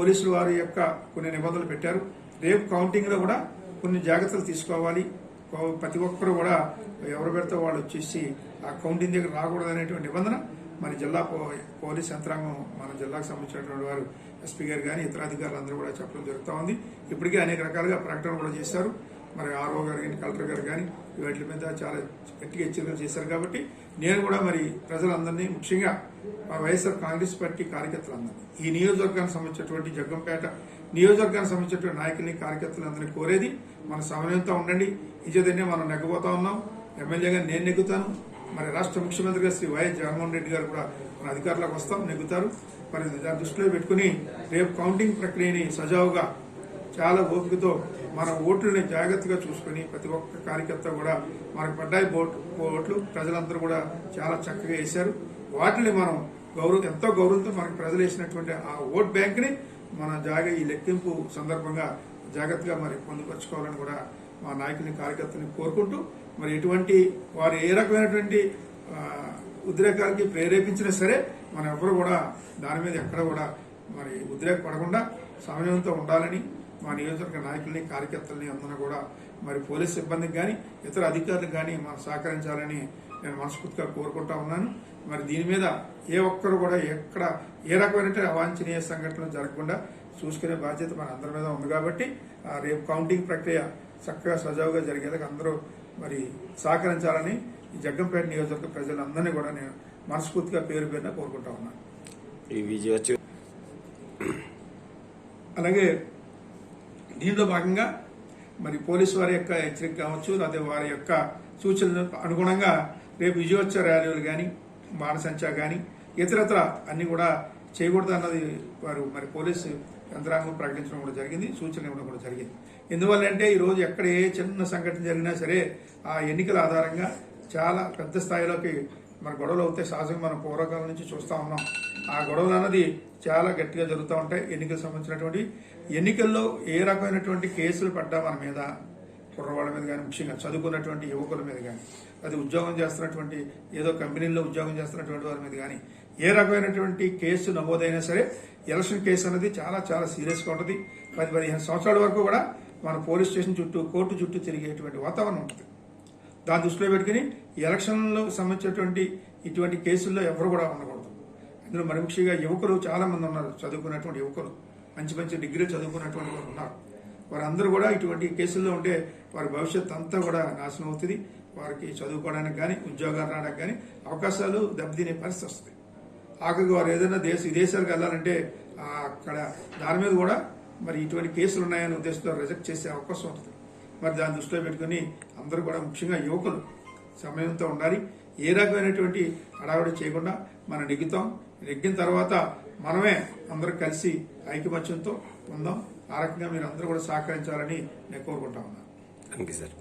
పోలీసులు వారి యొక్క కొన్ని నిబంధనలు పెట్టారు. రేపు కౌంటింగ్లో కూడా కొన్ని జాగ్రత్తలు తీసుకోవాలి. ప్రతి ఒక్కరు కూడా ఎవరు పెడితే వాళ్ళు వచ్చేసి ఆ కౌంటింగ్ దగ్గర రాకూడదు అనేటువంటి నిబంధన మరి జిల్లా పో- పోలీస్ యంత్రాంగం మన జిల్లాకు సంబంధించినటువంటి వారు ఎస్పీ గారు కానీ ఇతర అధికారులందరూ కూడా చెప్పడం జరుగుతూ ఉంది. ఇప్పటికే అనేక రకాలుగా ప్రకటనలు కూడా చేశారు. మరి ఆర్ఓ గారు కానీ కలెక్టర్ గారు కానీ వీటి మీద చాలా గట్టిగా హెచ్చరికలు చేశారు కాబట్టి నేను కూడా మరి ప్రజలందరినీ ముఖ్యంగా మా వైఎస్ఆర్ కాంగ్రెస్ పార్టీ కార్యకర్తలందరినీ ఈ నియోజకవర్గానికి సంబంధించినటువంటి జగ్గంపేట నియోజకవర్గానికి సంబంధించినటువంటి నాయకుల్ని కార్యకర్తలందరినీ కోరేది మన సమన్వయంతో ఉండండి. ఇచ్చేదన్నే మనం నెగ్గబోతా ఉన్నాం. ఎమ్మెల్యేగా నేను నెగ్గుతాను. మరి రాష్ట్ర ముఖ్యమంత్రిగా శ్రీ వైఎస్ జగన్మోహన్ రెడ్డి గారు కూడా మన అధికారులకు వస్తాం నెగ్గుతారు. మరి దాన్ని దృష్టిలో పెట్టుకుని రేపు కౌంటింగ్ ప్రక్రియని సజావుగా చాలా ఓపికతో మన ఓట్లని జాగ్రత్తగా చూసుకుని ప్రతి ఒక్క కార్యకర్త కూడా మనకు పడ్డాయి ఓట్లు. ప్రజలందరూ కూడా చాలా చక్కగా వేశారు. వాటిని మనం గౌరవం ఎంతో గౌరవంతో మనకు ప్రజలు వేసినటువంటి ఆ ఓట్ బ్యాంక్ని మన జాగా ఈ లెక్కింపు సందర్భంగా జాగ్రత్తగా మరి పొందుపరుచుకోవాలని కూడా మా నాయకుని కార్యకర్తని కోరుకుంటూ మరి ఎటువంటి వారు ఏ రకమైనటువంటి ఉద్రేకాలకి ప్రేరేపించినా సరే మనం ఎవరు కూడా దాని మీద ఎక్కడ కూడా మరి ఉద్రేకపడకుండా సమయంతో ఉండాలని మా నియోజకవర్గ నాయకుల్ని కార్యకర్తల్ని అందరూ కూడా మరి పోలీస్ సిబ్బందికి కానీ ఇతర అధికారులకు కానీ మనం సహకరించాలని నేను మనస్ఫూర్తిగా కోరుకుంటా ఉన్నాను. మరి దీని మీద ఏ ఒక్కరు కూడా ఎక్కడ ఏ రకమైన అవాంఛనీయ సంఘటనలు జరగకుండా చూసుకునే బాధ్యత మన అందరి మీద ఉంది కాబట్టి ఆ రేపు కౌంటింగ్ ప్రక్రియ చక్కగా సజావుగా జరిగేలాగా అందరూ మరి సహకరించాలని ఈ జగ్గంపేట నియోజకవర్గ ప్రజలందరినీ కూడా నేను మనస్ఫూర్తిగా పేరు పేరున కోరుకుంటా ఉన్నాను అలాగే దీనిలో భాగంగా మరి పోలీసు వారి యొక్క హెచ్చరిక కావచ్చు లేదా వారి యొక్క సూచనలకు అనుగుణంగా రేపు విజయోత్సవ ర్యాలీలు కానీ బాణసంచా కానీ ఇతరత్ర అన్ని కూడా చేయకూడదు అన్నది వారు మరి పోలీసు యంత్రాంగం ప్రకటించడం కూడా జరిగింది సూచన ఇవ్వడం కూడా జరిగింది. ఎందువల్లంటే ఈరోజు ఎక్కడ ఏ చిన్న సంఘటన జరిగినా సరే ఆ ఎన్నికల ఆధారంగా చాలా పెద్ద స్థాయిలోకి మన గొడవలు అవుతాయి. సహజంగా మనం పూర్వకాలం నుంచి చూస్తూ ఉన్నాం. ఆ గొడవలు అన్నది చాలా గట్టిగా జరుగుతూ ఉంటాయి. ఎన్నికలకు సంబంధించినటువంటి ఎన్నికల్లో ఏ రకమైనటువంటి కేసులు పడ్డా మన మీద కుర్రవాళ్ళ మీద కానీ ముఖ్యంగా చదువుకున్నటువంటి యువకుల మీద కానీ అది ఉద్యోగం చేస్తున్నటువంటి ఏదో కంపెనీల్లో ఉద్యోగం చేస్తున్నటువంటి వారి మీద కానీ ఏ రకమైనటువంటి కేసు నమోదైనా సరే ఎలక్షన్ కేసు అనేది చాలా చాలా సీరియస్గా ఉంటుంది. పది పదిహేను సంవత్సరాల వరకు కూడా మన పోలీస్ స్టేషన్ చుట్టూ కోర్టు చుట్టూ తిరిగేటువంటి వాతావరణం ఉంటుంది. దాన్ని దృష్టిలో పెట్టుకుని ఈ ఎలక్షన్లకు సంబంధించినటువంటి ఇటువంటి కేసుల్లో ఎవరు కూడా ఉండకూడదు. ఇందులో మరి ముఖ్యంగా యువకులు చాలామంది ఉన్నారు చదువుకున్నటువంటి యువకులు. మంచి మంచి డిగ్రీ చదువుకున్నటువంటి వారు ఉన్నారు. వారందరూ కూడా ఇటువంటి కేసుల్లో ఉంటే వారి భవిష్యత్తు అంతా కూడా నాశనం అవుతుంది. వారికి చదువుకోవడానికి కానీ ఉద్యోగాలు రావడానికి కానీ అవకాశాలు దెబ్బతినే పరిస్థితి వస్తుంది. ఆఖరికి వారు ఏదైనా దేశ విదేశాలకు వెళ్ళాలంటే అక్కడ దాని మీద కూడా మరి ఇటువంటి కేసులు ఉన్నాయనే ఉద్దేశంతో రిజెక్ట్ చేసే అవకాశం ఉంటుంది. మరి దాన్ని దృష్టిలో పెట్టుకుని అందరూ కూడా ముఖ్యంగా యువకులు సమయంతో ఉండాలి. ఏ రకమైనటువంటి హడావిడి చేయకుండా మనం నెగ్గుతాం. నెగ్గిన తర్వాత మనమే అందరూ కలిసి ఐకమత్యంతో ఉందాం ఆ రకంగా మీరు అందరూ కూడా సహకరించాలని నేను కోరుకుంటా ఉన్నాను. Thank you sir.